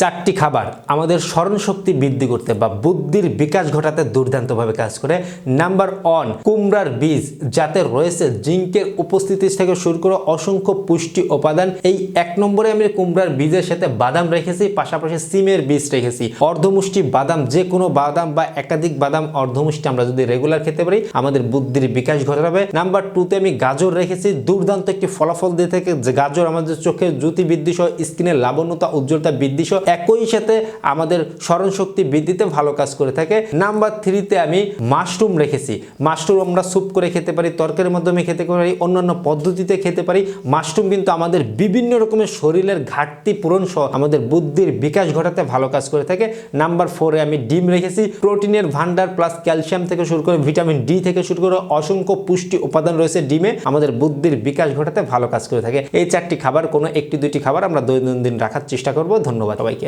চারটি খাবার আমাদের স্মরণশক্তি বৃদ্ধি করতে বা বুদ্ধির বিকাশ ঘটাতে দুর্দান্তভাবে কাজ করে। নাম্বার ওয়ান কুমড়ার বীজ, যাতে রয়েছে জিঙ্কের উপস্থিতি থেকে শুরু করে অসংখ্য পুষ্টি উপাদান। এই এক নম্বরে আমি কুমড়ার বীজের সাথে বাদাম রেখেছি, পাশাপাশি সিমের বীজ রেখেছি। অর্ধমুষ্টি বাদাম যে কোনো বাদাম বা একাধিক বাদাম অর্ধমুষ্টি আমরা যদি রেগুলার খেতে পারি, আমাদের বুদ্ধির বিকাশ ঘটাবে। নাম্বার টুতে আমি গাজর রেখেছি, দুর্দান্ত একটি ফলাফল দিয়ে থাকে। যে গাজর আমাদের চোখের জ্যোতি বৃদ্ধি সহ, স্কিনের লাবণ্যতা, উজ্জ্বলতা বৃদ্ধি সহ একই সাথে আমাদের স্মরণ শক্তি বৃদ্ধিতে ভালো কাজ করে থাকে। নাম্বার থ্রিতে আমি মাশরুম রেখেছি। মাশরুম আমরা স্যুপ করে খেতে পারি, তরকারির মাধ্যমে খেতে পারি, অন্যান্য পদ্ধতিতে খেতে পারি। মাশরুম কিন্তু আমাদের বিভিন্ন রকমের শরীরের ঘাটতি পূরণ সহ আমাদের বুদ্ধির বিকাশ ঘটাতে ভালো কাজ করে থাকে। নাম্বার ফোরে আমি ডিম রেখেছি। প্রোটিনের ভান্ডার প্লাস ক্যালসিয়াম থেকে শুরু করে ভিটামিন ডি থেকে শুরু করে অসংখ্য পুষ্টি উপাদান রয়েছে ডিমে। আমাদের বুদ্ধির বিকাশ ঘটাতে ভালো কাজ করে থাকে। এই চারটি খাবার, কোনো একটি দুইটি খাবার আমরা দৈনন্দিন রাখার চেষ্টা করব। ধন্যবাদ সবাইকে।